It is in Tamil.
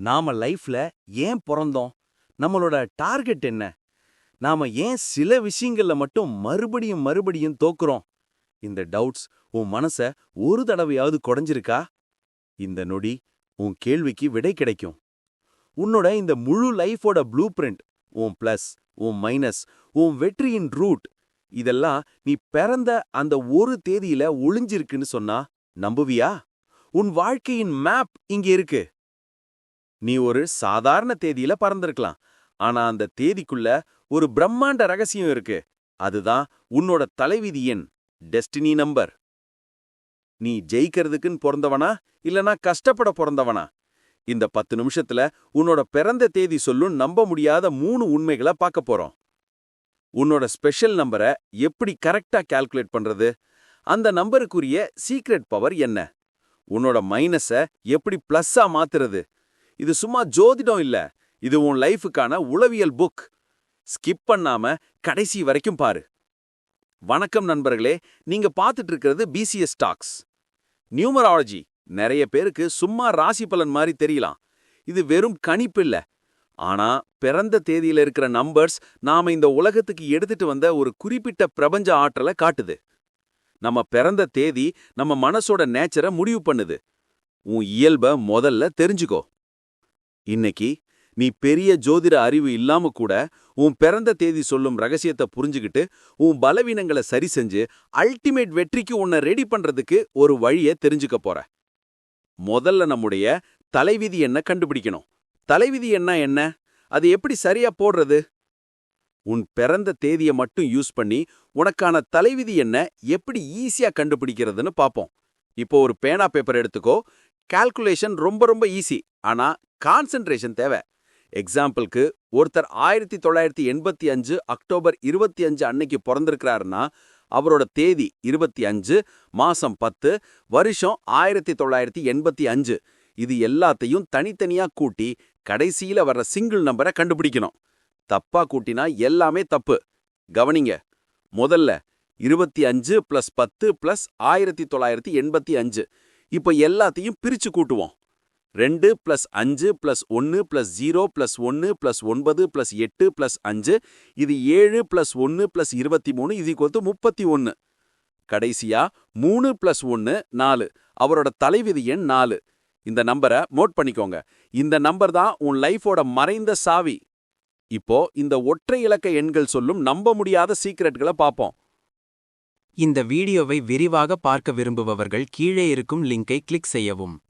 நாம லைஃப்ல ஏன் பிறந்தோம்? நம்மளோட டார்கெட் என்ன? நாம ஏன் சில விஷயங்கள்ல மட்டும் மறுபடியும் மறுபடியும் தோக்குறோம்? இந்த டவுட்ஸ் உன் மனச ஒரு தடவையாவது குடைஞ்சிருக்கா? இந்த நொடி உன் கேள்விக்கு விடை கிடைக்கும். உன்னோட இந்த முழு லைஃபோட ப்ளூ பிரிண்ட் உன் பிளஸ் உன் மைனஸ் உன் வெற்றியின் ரூட் இதெல்லாம் நீ பிறந்த அந்த ஒரு தேதியில ஒளிஞ்சிருக்குன்னு சொன்னா நம்புவியா? உன் வாழ்க்கையின் மேப் இங்க இருக்கு. நீ ஒரு சாதாரண தேதியில பறந்திருக்கலாம். ஆனா அந்த தேதிக்குள்ள ஒரு பிரம்மாண்ட ரகசியம் இருக்கு. அதுதான் உன்னோட தலைவிதி எண் டெஸ்டினி நம்பர். நீ ஜெயிக்கிறதுக்குன்னு பிறந்தவனா இல்லனா கஷ்டப்பட பிறந்தவனா? இந்த பத்து நிமிஷத்துல உன்னோட பிறந்த தேதி சொல்லும் நம்ப முடியாத மூணு உண்மைகளை பார்க்க போறோம். உன்னோட ஸ்பெஷல் நம்பரை எப்படி கரெக்டா கால்குலேட் பண்றது? அந்த நம்பருக்குரிய சீக்ரெட் பவர் என்ன? உன்னோட மைனஸ எப்படி பிளஸ்ஸா மாத்துறது? இது சும்மா ஜோதிடம் இல்ல. இது உன் லைஃபுக்கான உளவியல் புக் ஸ்கிப் பண்ணாம கடைசி வரைக்கும் பாரு. வணக்கம் நண்பர்களே நீங்க பார்த்துட்டு இருக்கிறது பிசிஎஸ் டாக்ஸ் நியூமராலஜி நிறைய பேருக்கு சும்மா ராசி பலன் மாதிரி தெரியலாம். இது வெறும் கணிப்பு இல்ல. ஆனா பிறந்த தேதியில இருக்கிற நம்பர்ஸ் நாம இந்த உலகத்துக்கு எடுத்துட்டு வந்த ஒரு குறிப்பிட்ட பிரபஞ்ச ஆற்றலை காட்டுது. நம்ம பிறந்த தேதி நம்ம மனசோட நேச்சரை முடிவு பண்ணுது. உன் இயல்ப முதல்ல தெரிஞ்சுக்கோ. இன்னைக்கு நீ பெரிய ஜோதிட அறிவு இல்லாம கூட உன் பிறந்த தேதி சொல்லும் ரகசியத்தை புரிஞ்சுகிட்டு உன் பலவீனங்களை சரி செஞ்சு அல்டிமேட் வெற்றிக்கு உன்னை ரெடி பண்றதுக்கு ஒரு வழியை தெரிஞ்சுக்க போற. முதல்ல நம்முடைய தலைவிதி என்ன கண்டுபிடிக்கணும்? தலைவிதி என்ன என்ன? அது எப்படி சரியா போடுறது? உன் பிறந்த தேதியை மட்டும் யூஸ் பண்ணி உனக்கான தலைவிதி என்ன எப்படி ஈஸியா கண்டுபிடிக்கிறதுன்னு பாப்போம். இப்போ ஒரு பேனா பேப்பர் எடுத்துக்கோ. கால்குலேஷன் ரொம்ப ரொம்ப ஈஸி ஆனா கான்சென்ட்ரேஷன் தேவை. எக்ஸாம்பிளுக்கு ஒருத்தர் ஆயிரத்தி தொள்ளாயிரத்தி எண்பத்தி அஞ்சு அக்டோபர் இருபத்தி அஞ்சு அன்னைக்கு பிறந்திருக்கிறாருன்னா அவரோட தேதி இருபத்தி அஞ்சு மாசம் பத்து வருஷம் ஆயிரத்தி தொள்ளாயிரத்தி எண்பத்தி அஞ்சு. இது எல்லாத்தையும் தனித்தனியா கூட்டி கடைசியில வர்ற சிங்கிள் நம்பரை கண்டுபிடிக்கணும். தப்பா கூட்டினா எல்லாமே தப்பு. கவனிங்க முதல்ல இருபத்தி அஞ்சு பிளஸ் பத்து பிளஸ் ஆயிரத்தி தொள்ளாயிரத்தி எண்பத்தி அஞ்சு. இப்போ எல்லாத்தையும் பிரிச்சு கூட்டுவோம். ரெண்டு பிளஸ் அஞ்சு பிளஸ் ஒன்று பிளஸ் ஜீரோ பிளஸ் ஒன்று பிளஸ் ஒன்பது பிளஸ் எட்டு பிளஸ் அஞ்சு. இது ஏழு பிளஸ் ஒன்று பிளஸ் இருபத்தி மூணு இது கொத்து முப்பத்தி ஒன்று கடைசியா மூணு பிளஸ் ஒன்று நாலு. அவரோட தலைவிதி எண் நாலு. இந்த நம்பரை நோட் பண்ணிக்கோங்க. இந்த நம்பர் தான் உன் லைஃபோட மறைந்த சாவி. இப்போ இந்த ஒற்றை இலக்க எண்கள் சொல்லும் நம்ப முடியாத சீக்ரெட்களை பார்ப்போம். இந்த வீடியோவை விரிவாக பார்க்க விரும்புபவர்கள் கீழே இருக்கும் லிங்கை கிளிக் செய்யவும்.